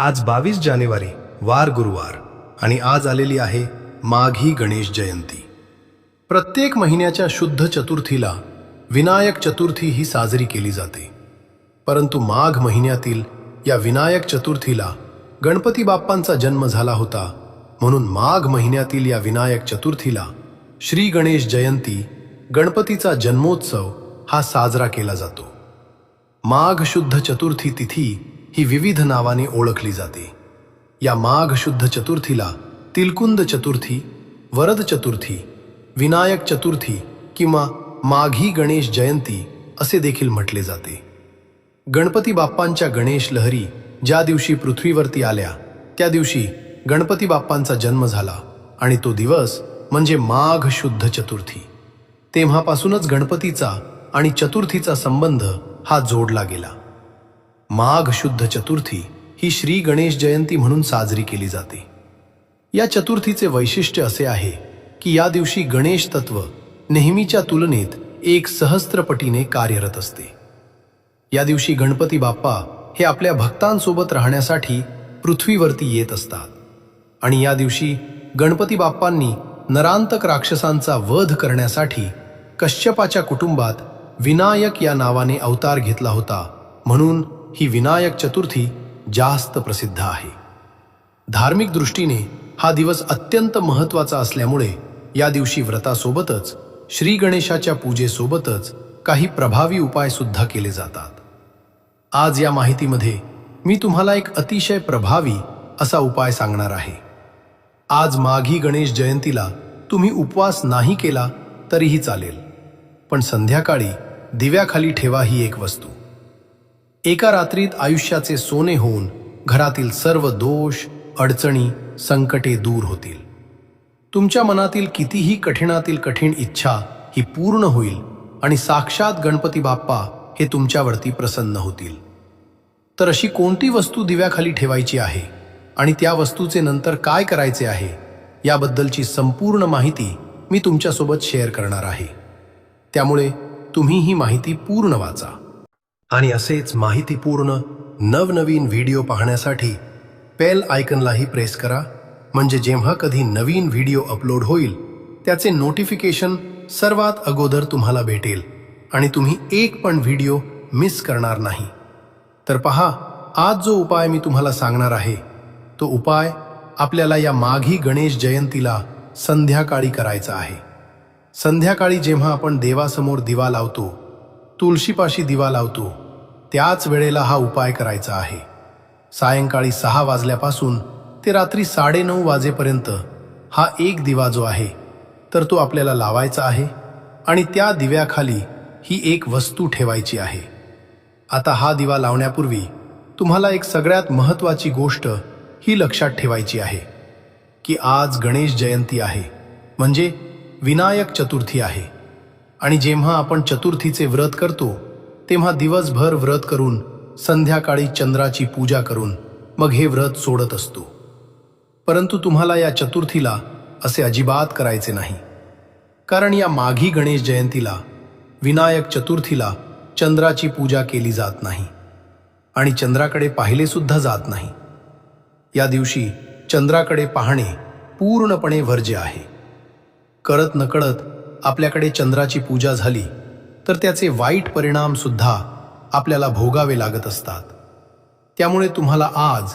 आज बावीस जानेवारी वार गुरुवार आणि आज आलेली आहे माघी गणेश जयंती. प्रत्येक महिन्याच्या शुद्ध चतुर्थीला विनायक चतुर्थी ही साजरी केली जाते. परंतु माघ महिन्यातील या विनायक चतुर्थीला गणपती बाप्पांचा जन्म झाला होता म्हणून माघ महिन्यातील या विनायक चतुर्थीला श्री गणेश जयंती गणपतीचा जन्मोत्सव हा साजरा केला जातो. माघ शुद्ध चतुर्थी तिथी ही विविध नावाने ओळखली जाते. या माघ शुद्ध चतुर्थीला तिलकुंद चतुर्थी वरद चतुर्थी विनायक चतुर्थी किंवा माघी गणेश जयंती असे देखील म्हटले जाते. गणपती बाप्पांच्या गणेश लहरी ज्या दिवशी पृथ्वीवरती आल्या त्या दिवशी गणपती बाप्पांचा जन्म झाला आणि तो दिवस म्हणजे माघ शुद्ध चतुर्थी. तेव्हापासूनच गणपतीचा आणि चतुर्थीचा संबंध हा जोडला गेला. माघ शुद्ध चतुर्थी ही श्री गणेश जयंती म्हणून साजरी केली जाते. या चतुर्थीचे वैशिष्ट्य असे आहे की या दिवशी गणेश तत्व नेहमीच्या तुलनेत एक सहस्त्रपटीने कार्यरत असते. या दिवशी गणपती बाप्पा हे आपल्या भक्तांसोबत राहण्यासाठी पृथ्वीवरती येत असतात आणि या दिवशी गणपती बाप्पांनी नरांतक राक्षसांचा वध करण्यासाठी कश्यपाच्या कुटुंबात विनायक या नावाने अवतार घेतला होता म्हणून ही विनायक चतुर्थी जास्त प्रसिद्ध आहे. धार्मिक दृष्टीने हा दिवस अत्यंत महत्त्वाचा असल्यामुळे या दिवशी व्रतासोबतच श्री गणेशाच्या पूजेसोबतच काही प्रभावी उपाय सुद्धा केले जातात. आज या माहितीमध्ये मी तुम्हाला एक अतिशय प्रभावी असा उपाय सांगणार आहे. आज माघी गणेश जयंतीला तुम्ही उपवास नाही केला तरीही चालेल. पण संध्याकाळी दिव्याखाली ठेवा ही एक वस्तू. एका रात्रीत आयुष्याचे सोने होऊन घरातील सर्व दोष अडचणी संकटे दूर होतील. तुमच्या मनातील कितीही कठीणातील कठीण इच्छा ही पूर्ण होईल आणि साक्षात गणपती बाप्पा हे तुमच्यावरती प्रसन्न होतील. तर अशी कोणती वस्तू दिव्याखाली ठेवायची आहे आणि त्या वस्तूचे नंतर काय करायचे आहे याबद्दलची संपूर्ण माहिती मी तुमच्यासोबत शेअर करणार आहे. त्यामुळे तुम्ही ही माहिती पूर्ण वाचा. आणि असेच माहितीपूर्ण नवनवीन व्हिडिओ पाहण्यासाठी पेल आयकनलाही प्रेस करा. म्हणजे जेव्हा कधी नवीन व्हिडिओ अपलोड होईल त्याचे नोटिफिकेशन सर्वात अगोदर तुम्हाला भेटेल आणि तुम्ही एक पण व्हिडिओ मिस करणार नाही. तर पहा आज जो उपाय मी तुम्हाला सांगणार आहे तो उपाय आपल्याला या माघी गणेश जयंतीला संध्याकाळी करायचा आहे. संध्याकाळी जेव्हा आपण देवासमोर दिवा लावतो तुळशीपाशी दिवा लावतो. त्याच वेळेला हा उपाय करायचा आहे. सायंकाळी सहा वाजल्यापासून ते रात्री साडेनऊ वाजेपर्यंत हा एक दिवा जो आहे तर तो आपल्याला लावायचा आहे आणि त्या दिव्याखाली ही एक वस्तू ठेवायची आहे. आता हा दिवा लावण्यापूर्वी तुम्हाला एक सगळ्यात महत्त्वाची गोष्ट ही लक्षात ठेवायची आहे की आज गणेश जयंती आहे म्हणजे विनायक चतुर्थी आहे. आणि जेव्हा आपण चतुर्थीचे व्रत करतो तेव्हा दिवसभर व्रत करून संध्याकाळी चंद्राची पूजा करून मग हे व्रत सोडत असतो. परंतु तुम्हाला या चतुर्थीला असे अजिबात करायचे नाही. कारण या माघी गणेश जयंतीला विनायक चतुर्थीला चंद्राची पूजा केली जात नाही. आणि चंद्राकडे पाहिले सुद्धा जात नाही. या दिवशी चंद्राकडे पाहणे पूर्णपणे वर्ज्य आहे. करत नकळत आपल्याकडे चंद्राची पूजा झाली तर त्याचे वाईट परिणाम सुद्धा आपल्याला भोगावे लागत असतात. त्यामुळे तुम्हाला आज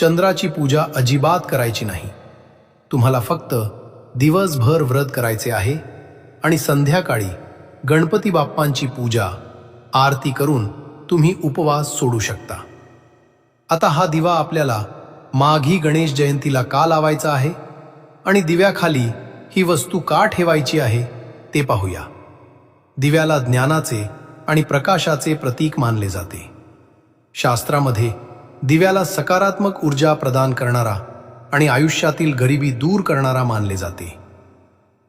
चंद्राची पूजा अजिबात करायची नाही. तुम्हाला फक्त दिवसभर व्रत करायचे आहे आणि संध्याकाळी गणपती बाप्पांची पूजा आरती करून तुम्ही उपवास सोडू शकता. आता हा दिवा आपल्याला माघी गणेश जयंतीला का लावायचा आहे? आणि दिव्याखाली ही वस्तू का ठेवायची आहे? ते पाहूया. दिव्याला ज्ञानाचे आणि प्रकाशाचे प्रतीक मानले जाते. शास्त्रामध्ये दिव्याला सकारात्मक ऊर्जा प्रदान करणारा आणि आयुष्यातील गरिबी दूर करणारा मानले जाते.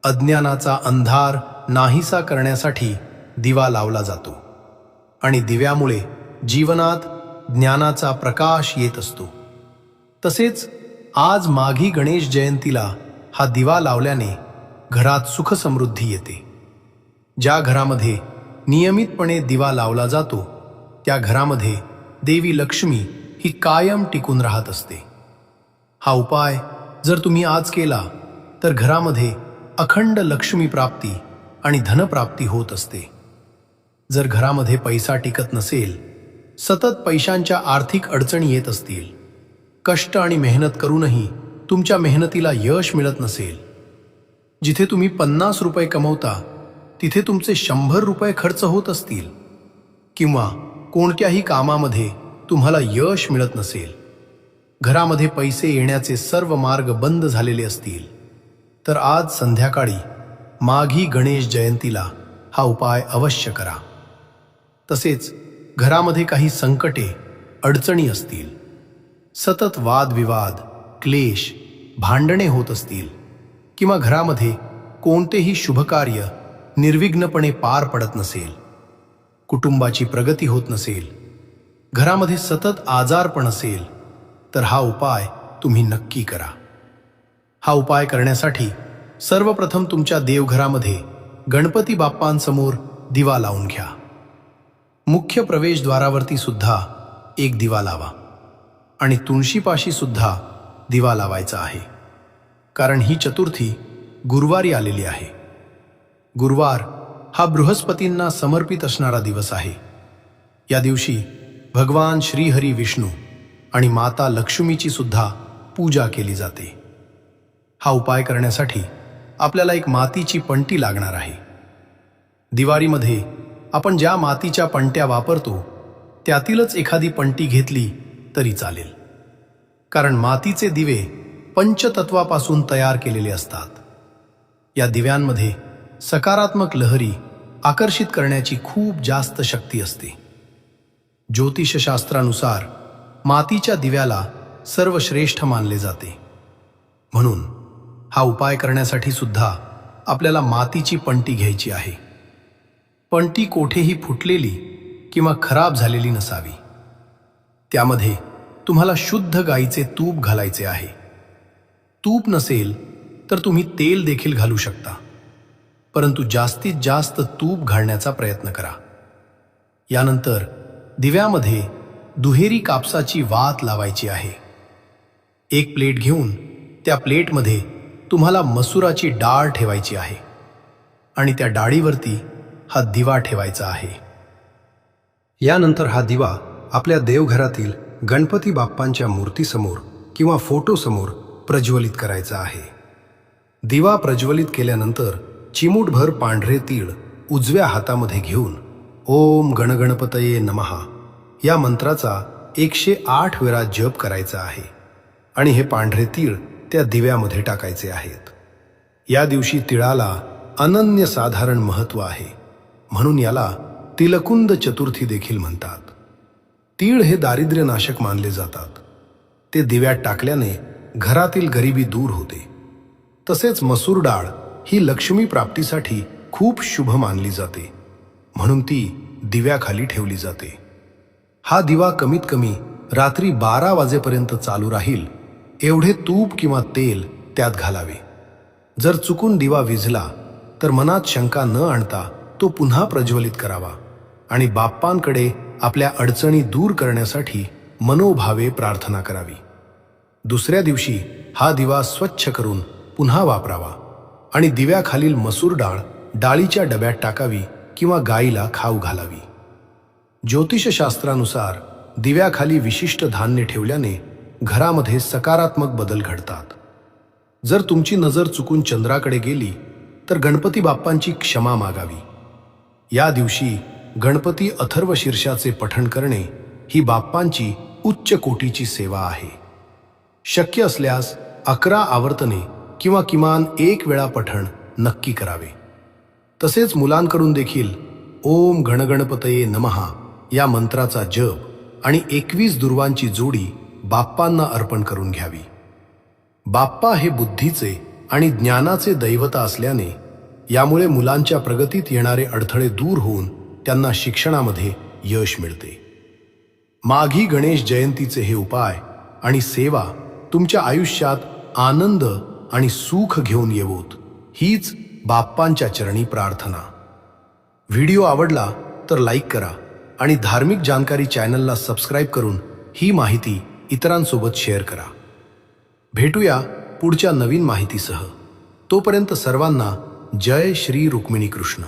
अज्ञानाचा अंधार नाहीसा करण्यासाठी दिवा लावला जातो आणि दिव्यामुळे जीवनात ज्ञानाचा प्रकाश येत असतो. तसेच आज माघी गणेश जयंतीला हा दिवा लावल्याने घरात सुखसमृद्धी येते. ज्या घरामध्ये नियमितपणे दिवा लावला जातो त्या घरामध्ये देवी लक्ष्मी ही कायम टिकून राहत असते. हा उपाय जर तुम्ही आज केला तर घरामध्ये अखंड लक्ष्मी प्राप्ती आणि धनप्राप्ती होत असते. जर घरामध्ये पैसा टिकत नसेल सतत पैशांच्या आर्थिक अडचणी येत असतील. कष्ट आणि मेहनत करूनही तुमच्या मेहनतीला यश मिळत नसेल. जिथे तुम्ही पन्नास रुपये कमवता तिथे तुमचे शंभर रुपये खर्च होत असतील. किंवा कोणत्याही कामामध्ये तुम्हाला यश मिळत नसेल. घरामध्ये पैसे येण्याचे सर्व मार्ग बंद झालेले असतील. तर आज संध्याकाळी माघी गणेश जयंतीला हा उपाय अवश्य करा. तसेच घरामध्ये काही संकटे अडचणी असतील. सतत वादविवाद क्लेश भांडणे होत असतील. किंवा घरामध्ये कोणतेही शुभकार्य निर्विघ्नपणे पार पडत नसेल कुटुंबाची प्रगती होत नसेल घरामध्ये सतत आजारपण असेल तर हा उपाय तुम्ही नक्की करा. हा उपाय करण्यासाठी सर्वप्रथम तुमच्या देवघरामध्ये गणपती बाप्पांसमोर दिवा लावून घ्या. मुख्य प्रवेशद्वारावरती सुद्धा एक दिवा लावा आणि तुळशीपाशी सुद्धा दिवा लावायचा आहे. कारण ही चतुर्थी गुरुवारी आलेली आहे. गुरुवार हा बृहस्पतींना समर्पित असणारा दिवस आहे. या दिवशी भगवान श्रीहरी विष्णू आणि माता लक्ष्मीची सुद्धा पूजा केली जाते. हा उपाय करण्यासाठी आपल्याला एक मातीची पंटी लागणार आहे. दिवाळीमध्ये आपण ज्या मातीच्या पंट्या वापरतो त्यातीलच एखादी पंटी घेतली तरी चालेल. कारण मातीचे दिवे पंचतत्वापासून तयार केलेले असतात. या दिव्यांमध्ये सकारात्मक लहरी आकर्षित करण्याची खूप जास्त शक्ती असते. ज्योतिषशास्त्रानुसार मातीच्या दिव्याला सर्वश्रेष्ठ मानले जाते. म्हणून हा उपाय करण्यासाठी सुद्धा आपल्याला मातीची पंटी घ्यायची आहे. पंटी कोठेही फुटलेली किंवा खराब झालेली नसावी. त्यामध्ये तुम्हाला शुद्ध गाईचे तूप घालायचे आहे. तूप नसेल तर तुम्ही तेल देखील घालू शकता. परंतु जास्तीत जास्त तूप घालण्याचा प्रयत्न करा. यानंतर दिव्यामध्ये दुहेरी कापसाची वात लावायची आहे. एक प्लेट घेऊन त्या प्लेटमध्ये तुम्हाला मसुराची डाळ ठेवायची आहे आणि त्या डाळीवरती हा दिवा ठेवायचा आहे. यानंतर हा दिवा आपल्या देवघरातील गणपती बाप्पांच्या मूर्तीसमोर किंवा फोटोसमोर प्रज्वलित करायचा आहे. दिवा प्रज्वलित केल्यानंतर चिमूटभर पांढरे तीळ उजव्या हातामध्ये घेऊन ओम गणगणपतये नमहा या मंत्राचा एकशे आठ वेळा जप करायचा आहे आणि हे पांढरे तीळ त्या दिव्यामध्ये टाकायचे आहेत. या दिवशी तिळाला अनन्यसाधारण महत्त्व आहे. म्हणून याला तिलकुंद चतुर्थी देखील म्हणतात. तीळ हे दारिद्र्यनाशक मानले जातात. ते दिव्यात टाकल्याने घरातील गरिबी दूर होते. तसेच मसूर डाळ ही लक्ष्मी प्राप्तीसाठी खूप शुभ मानली जाते. म्हणून ती दिव्याखाली ठेवली जाते. हा दिवा कमीत कमी रात्री बारा वाजेपर्यंत चालू राहील एवढे तूप किंवा तेल त्यात घालावे. जर चुकून दिवा विझला तर मनात शंका न आणता तो पुन्हा प्रज्वलित करावा आणि बाप्पांकडे आपल्या अडचणी दूर करण्यासाठी मनोभावे प्रार्थना करावी. दुसऱ्या दिवशी हा दिवा स्वच्छ करून पुन्हा वापरावा आणि दिव्याखालील मसूर डाळ डाळीच्या डब्यात टाकावी किंवा गाईला खाऊ घालावी. ज्योतिषशास्त्रानुसार दिव्याखाली विशिष्ट धान्य ठेवल्याने घरामध्ये सकारात्मक बदल घडतात. जर तुमची नजर चुकून चंद्राकडे गेली तर गणपती बाप्पांची क्षमा मागावी. या दिवशी गणपती अथर्व शीर्षाचे पठण करणे ही बाप्पांची उच्च कोटीची सेवा आहे. शक्य असल्यास अकरा आवर्तने किंवा किमान एक वेळा पठण नक्की करावे. तसेच मुलांकडून देखील ओम गणगणपतये नमहा या मंत्राचा जप आणि एकवीस दुर्वांची जोडी बाप्पांना अर्पण करून घ्यावी. बाप्पा हे बुद्धीचे आणि ज्ञानाचे दैवता असल्याने यामुळे मुलांच्या प्रगतीत येणारे अडथळे दूर होऊन त्यांना शिक्षणामध्ये यश मिळते. माघी गणेश जयंतीचे हे उपाय आणि सेवा तुमच्या आयुष्यात आनंद आणि सुख घेऊन येवोत. हीच बाप्पांच्या चरणी प्रार्थना. व्हिडिओ आवडला तर लाईक करा आणि धार्मिक जानकारी चॅनलला सबस्क्राईब करून ही माहिती इतरांसोबत शेअर करा. भेटूया पुढच्या नवीन माहितीसह. तोपर्यंत सर्वांना जय श्री रुक्मिणी कृष्ण